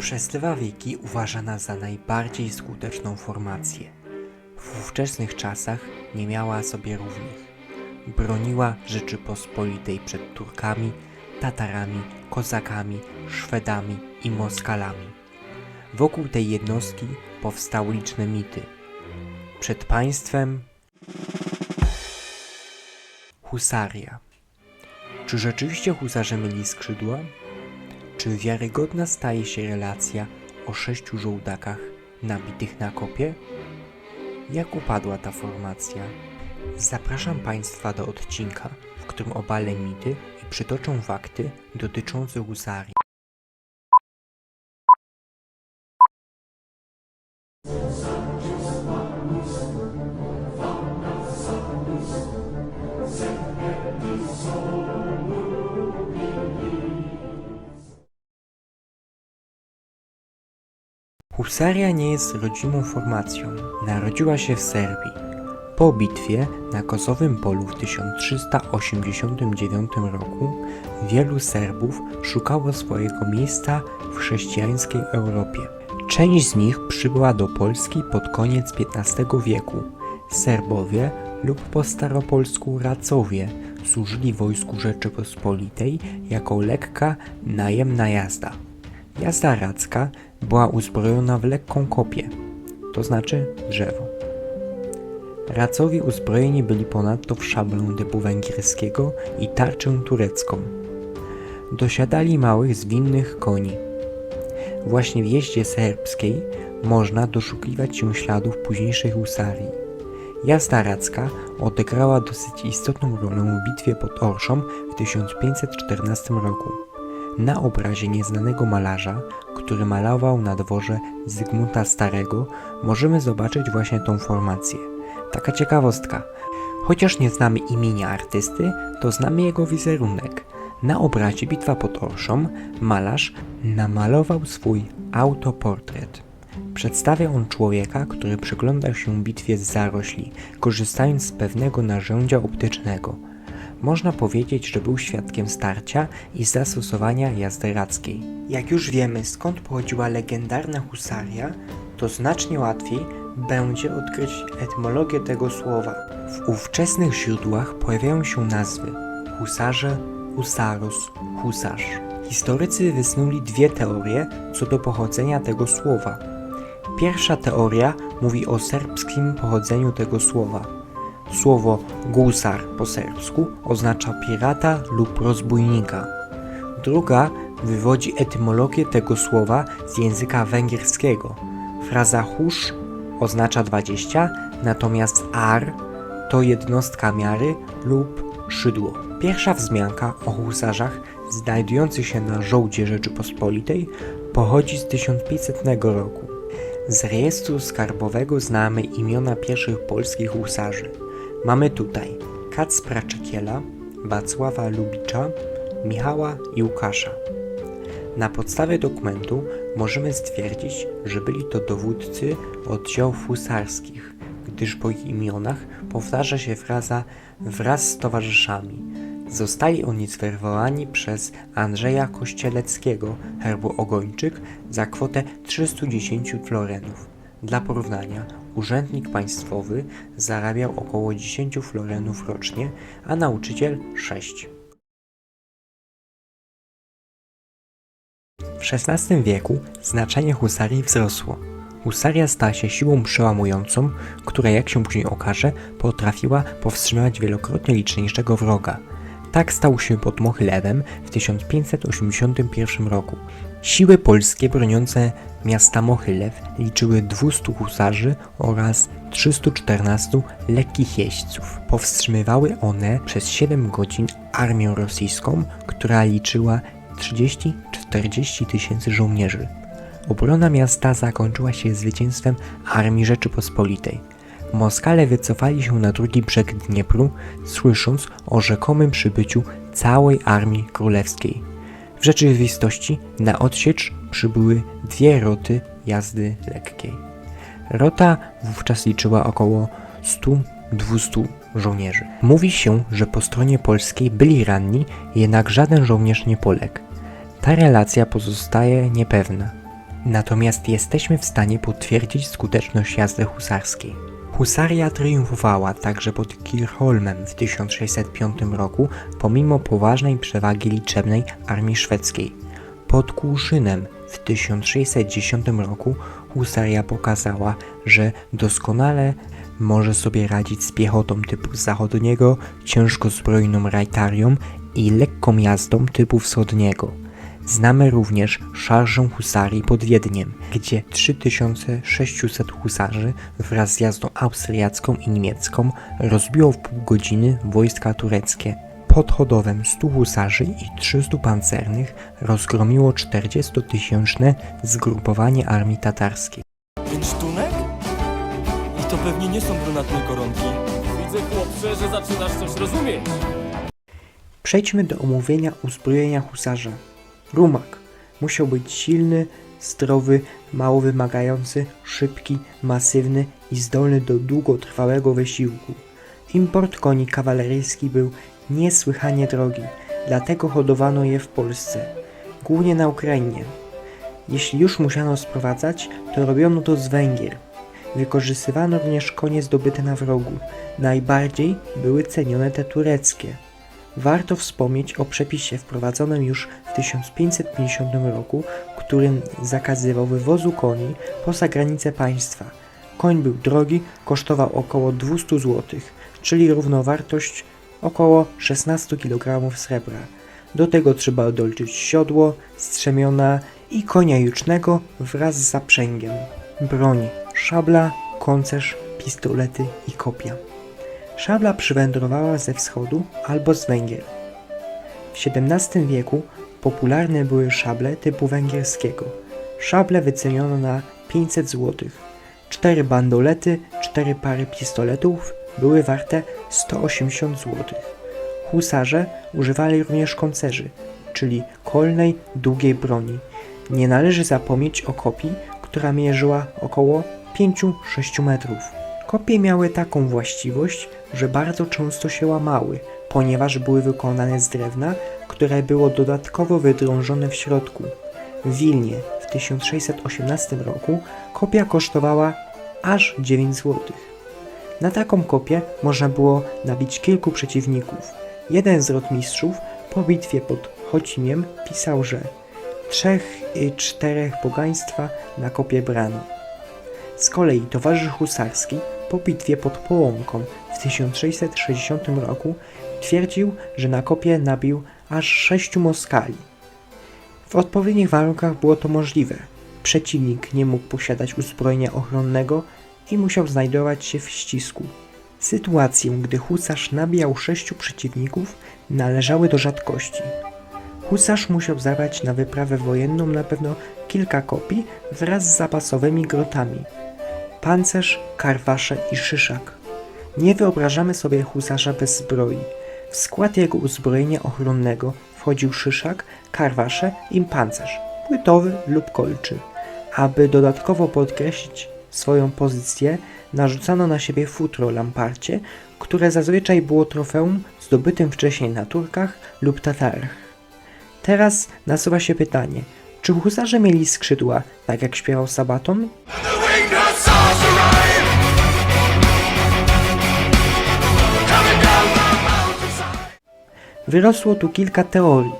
Przez dwa wieki uważana za najbardziej skuteczną formację. W ówczesnych czasach nie miała sobie równych. Broniła Rzeczypospolitej przed Turkami, Tatarami, Kozakami, Szwedami i Moskalami. Wokół tej jednostki powstały liczne mity. Przed państwem Husaria. Czy rzeczywiście husarze mieli skrzydła? Czy wiarygodna staje się relacja o sześciu żołdakach nabitych na kopie? Jak upadła ta formacja? Zapraszam Państwa do odcinka, w którym obalę mity i przytoczę fakty dotyczące husarii. Husaria nie jest rodzimą formacją. Narodziła się w Serbii. Po bitwie na Kosowym Polu w 1389 roku wielu Serbów szukało swojego miejsca w chrześcijańskiej Europie. Część z nich przybyła do Polski pod koniec XV wieku. Serbowie lub po staropolsku Racowie służyli wojsku Rzeczypospolitej jako lekka najemna jazda. Jazda racka była uzbrojona w lekką kopię, to znaczy drzewo. Racowi uzbrojeni byli ponadto w szablę typu węgierskiego i tarczę turecką. Dosiadali małych, zwinnych koni. Właśnie w jeździe serbskiej można doszukiwać się śladów późniejszych husarii. Jazda racka odegrała dosyć istotną rolę w bitwie pod Orszą w 1514 roku. Na obrazie nieznanego malarza, który malował na dworze Zygmunta Starego, możemy zobaczyć właśnie tą formację. Taka ciekawostka. Chociaż nie znamy imienia artysty, to znamy jego wizerunek. Na obrazie Bitwa pod Orszą malarz namalował swój autoportret. Przedstawia on człowieka, który przygląda się bitwie z zarośli, korzystając z pewnego narzędzia optycznego. Można powiedzieć, że był świadkiem starcia i zastosowania jazdy rackiej. Jak już wiemy, skąd pochodziła legendarna husaria, to znacznie łatwiej będzie odkryć etymologię tego słowa. W ówczesnych źródłach pojawiają się nazwy husarze, husarus, husarz. Historycy wysnuli dwie teorie co do pochodzenia tego słowa. Pierwsza teoria mówi o serbskim pochodzeniu tego słowa. Słowo gusar po serbsku oznacza pirata lub rozbójnika. Druga wywodzi etymologię tego słowa z języka węgierskiego. Fraza husz oznacza 20, natomiast ar to jednostka miary lub szydło. Pierwsza wzmianka o husarzach znajdujących się na żołdzie Rzeczypospolitej pochodzi z 1500 roku. Z rejestru skarbowego znamy imiona pierwszych polskich husarzy. Mamy tutaj Kacpra Czekiela, Wacława Lubicza, Michała i Łukasza. Na podstawie dokumentu możemy stwierdzić, że byli to dowódcy oddziałów husarskich, gdyż po ich imionach powtarza się fraza wraz z towarzyszami. Zostali oni zwerwowani przez Andrzeja Kościeleckiego, herbu Ogończyk, za kwotę 310 florenów. Dla porównania, urzędnik państwowy zarabiał około 10 florenów rocznie, a nauczyciel 6. W XVI wieku znaczenie husarii wzrosło. Husaria stała się siłą przełamującą, która, jak się później okaże, potrafiła powstrzymywać wielokrotnie liczniejszego wroga. Tak stał się pod Mochylewem w 1581 roku. Siły polskie broniące miasta Mochylew liczyły 200 husarzy oraz 314 lekkich jeźdźców. Powstrzymywały one przez 7 godzin armię rosyjską, która liczyła 30-40 tysięcy żołnierzy. Obrona miasta zakończyła się zwycięstwem Armii Rzeczypospolitej. Moskale wycofali się na drugi brzeg Dniepru, słysząc o rzekomym przybyciu całej armii królewskiej. W rzeczywistości na odsiecz przybyły dwie roty jazdy lekkiej. Rota wówczas liczyła około 100-200 żołnierzy. Mówi się, że po stronie polskiej byli ranni, jednak żaden żołnierz nie poległ. Ta relacja pozostaje niepewna. Natomiast jesteśmy w stanie potwierdzić skuteczność jazdy husarskiej. Husaria triumfowała także pod Kirchholmem w 1605 roku pomimo poważnej przewagi liczebnej armii szwedzkiej. Pod Kłuszynem w 1610 roku husaria pokazała, że doskonale może sobie radzić z piechotą typu zachodniego, ciężko zbrojną rajtarią i lekką jazdą typu wschodniego. Znamy również szarżę husarii pod Wiedniem, gdzie 3600 husarzy wraz z jazdą austriacką i niemiecką rozbiło w pół godziny wojska tureckie. Pod Chodowem 100 husarzy i 300 pancernych rozgromiło 40-tysięczne zgrupowanie armii tatarskiej. Ten sztunek? I to pewnie nie są brunatne koronki. Widzę, chłopcze, że zaczynasz coś rozumieć. Przejdźmy do omówienia uzbrojenia husarza. Rumak musiał być silny, zdrowy, mało wymagający, szybki, masywny i zdolny do długotrwałego wysiłku. Import koni kawaleryjskich był niesłychanie drogi, dlatego hodowano je w Polsce, głównie na Ukrainie. Jeśli już musiano sprowadzać, to robiono to z Węgier. Wykorzystywano również konie zdobyte na wrogu. Najbardziej były cenione te tureckie. Warto wspomnieć o przepisie wprowadzonym już w 1550 roku, którym zakazywał wywozu koni poza granice państwa. Koń był drogi, kosztował około 200 zł, czyli równowartość około 16 kg srebra. Do tego trzeba doliczyć siodło, strzemiona i konia jucznego wraz z zaprzęgiem. Broń, szabla, koncerz, pistolety i kopia. Szabla przywędrowała ze wschodu albo z Węgier. W XVII wieku popularne były szable typu węgierskiego. Szable wyceniono na 500 zł. Cztery bandolety, cztery pary pistoletów były warte 180 zł. Husarze używali również koncerzy, czyli kolnej, długiej broni. Nie należy zapomnieć o kopii, która mierzyła około 5-6 metrów. Kopie miały taką właściwość, że bardzo często się łamały, ponieważ były wykonane z drewna, które było dodatkowo wydrążone w środku. W Wilnie w 1618 roku kopia kosztowała aż 9 zł. Na taką kopię można było nabić kilku przeciwników. Jeden z rotmistrzów po bitwie pod Chocimiem pisał, że trzech i czterech pogaństwa na kopie brano. Z kolei towarzysz husarski po bitwie pod Połąką w 1660 roku twierdził, że na kopie nabił aż sześciu Moskali. W odpowiednich warunkach było to możliwe. Przeciwnik nie mógł posiadać uzbrojenia ochronnego i musiał znajdować się w ścisku. Sytuacje, gdy husarz nabijał sześciu przeciwników, należały do rzadkości. Husarz musiał zabrać na wyprawę wojenną na pewno kilka kopii wraz z zapasowymi grotami. Pancerz, karwasze i szyszak. Nie wyobrażamy sobie husarza bez zbroi. W skład jego uzbrojenia ochronnego wchodził szyszak, karwasze i pancerz, płytowy lub kolczy. Aby dodatkowo podkreślić swoją pozycję, narzucano na siebie futro lamparcie, które zazwyczaj było trofeum zdobytym wcześniej na Turkach lub Tatarach. Teraz nasuwa się pytanie, czy husarze mieli skrzydła, tak jak śpiewał Sabaton? Wyrosło tu kilka teorii.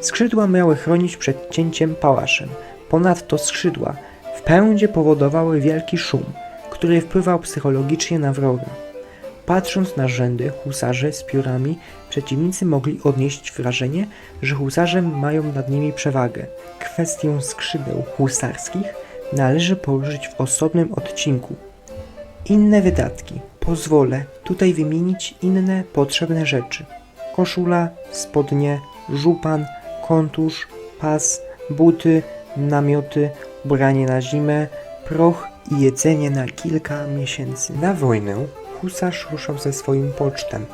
Skrzydła miały chronić przed cięciem pałaszem. Ponadto skrzydła w pędzie powodowały wielki szum, który wpływał psychologicznie na wroga. Patrząc na rzędy husarzy z piórami, przeciwnicy mogli odnieść wrażenie, że husarze mają nad nimi przewagę. Kwestię skrzydeł husarskich należy poruszyć w osobnym odcinku. Inne wydatki. Pozwolę tutaj wymienić inne potrzebne rzeczy. Koszula, spodnie, żupan, kontusz, pas, buty, namioty, ubranie na zimę, proch i jedzenie na kilka miesięcy. Na wojnę husarz ruszał ze swoim pocztem,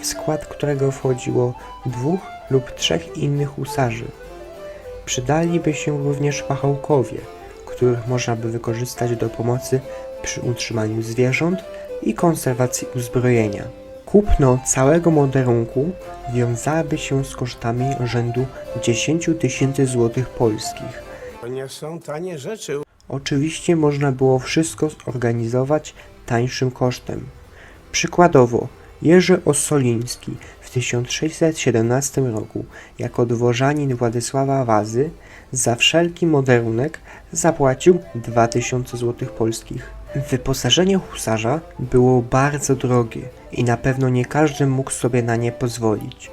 w skład którego wchodziło dwóch lub trzech innych husarzy. Przydaliby się również pachołkowie, których można by wykorzystać do pomocy przy utrzymaniu zwierząt i konserwacji uzbrojenia. Kupno całego moderunku wiązałoby się z kosztami rzędu 10 tysięcy złotych polskich. To nie są tanie rzeczy. Oczywiście można było wszystko zorganizować tańszym kosztem. Przykładowo, Jerzy Ossoliński w 1617 roku jako dworzanin Władysława Wazy za wszelki moderunek zapłacił 2000 zł polskich. Wyposażenie husarza było bardzo drogie i na pewno nie każdy mógł sobie na nie pozwolić.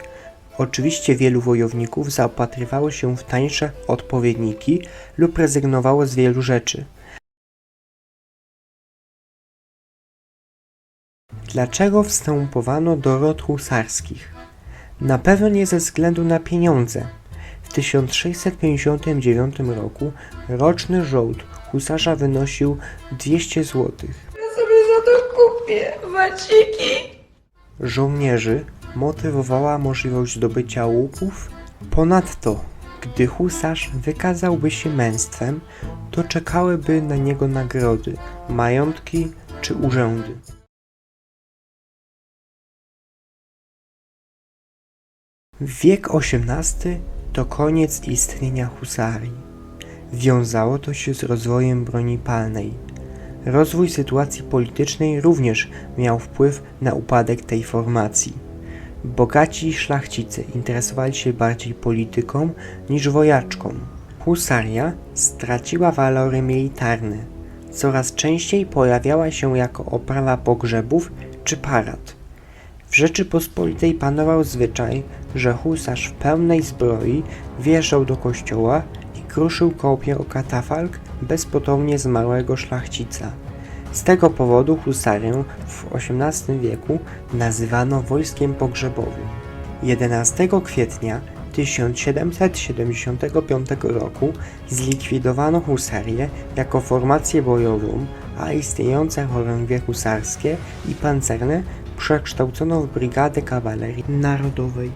Oczywiście wielu wojowników zaopatrywało się w tańsze odpowiedniki lub rezygnowało z wielu rzeczy. Dlaczego wstępowano do rot husarskich? Na pewno nie ze względu na pieniądze. W 1659 roku roczny żołd husarza wynosił 200 zł. Ja sobie za to kupię waciki. Żołnierzy motywowała możliwość zdobycia łuków. Ponadto, gdy husarz wykazałby się męstwem, to czekałyby na niego nagrody, majątki czy urzędy. Wiek XVIII to koniec istnienia husarii. Wiązało to się z rozwojem broni palnej. Rozwój sytuacji politycznej również miał wpływ na upadek tej formacji. Bogaci szlachcice interesowali się bardziej polityką niż wojaczką. Husaria straciła walory militarne. Coraz częściej pojawiała się jako oprawa pogrzebów czy parad. W Rzeczypospolitej panował zwyczaj, że husarz w pełnej zbroi wjeżdżał do kościoła i kruszył kołpię o katafalk bezpotomnie zmarłego szlachcica. Z tego powodu husarię w XVIII wieku nazywano wojskiem pogrzebowym. 11 kwietnia 1775 roku zlikwidowano husarię jako formację bojową, a istniejące chorągwie husarskie i pancerne przekształcono w Brygadę Kawalerii Narodowej.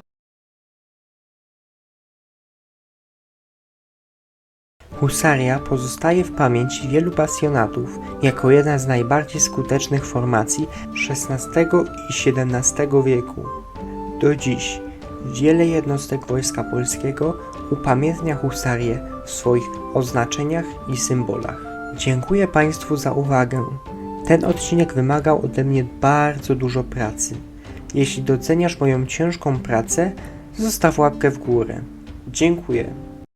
Husaria pozostaje w pamięci wielu pasjonatów jako jedna z najbardziej skutecznych formacji XVI i XVII wieku. Do dziś wiele jednostek Wojska Polskiego upamiętnia husarię w swoich oznaczeniach i symbolach. Dziękuję Państwu za uwagę. Ten odcinek wymagał ode mnie bardzo dużo pracy. Jeśli doceniasz moją ciężką pracę, zostaw łapkę w górę. Dziękuję.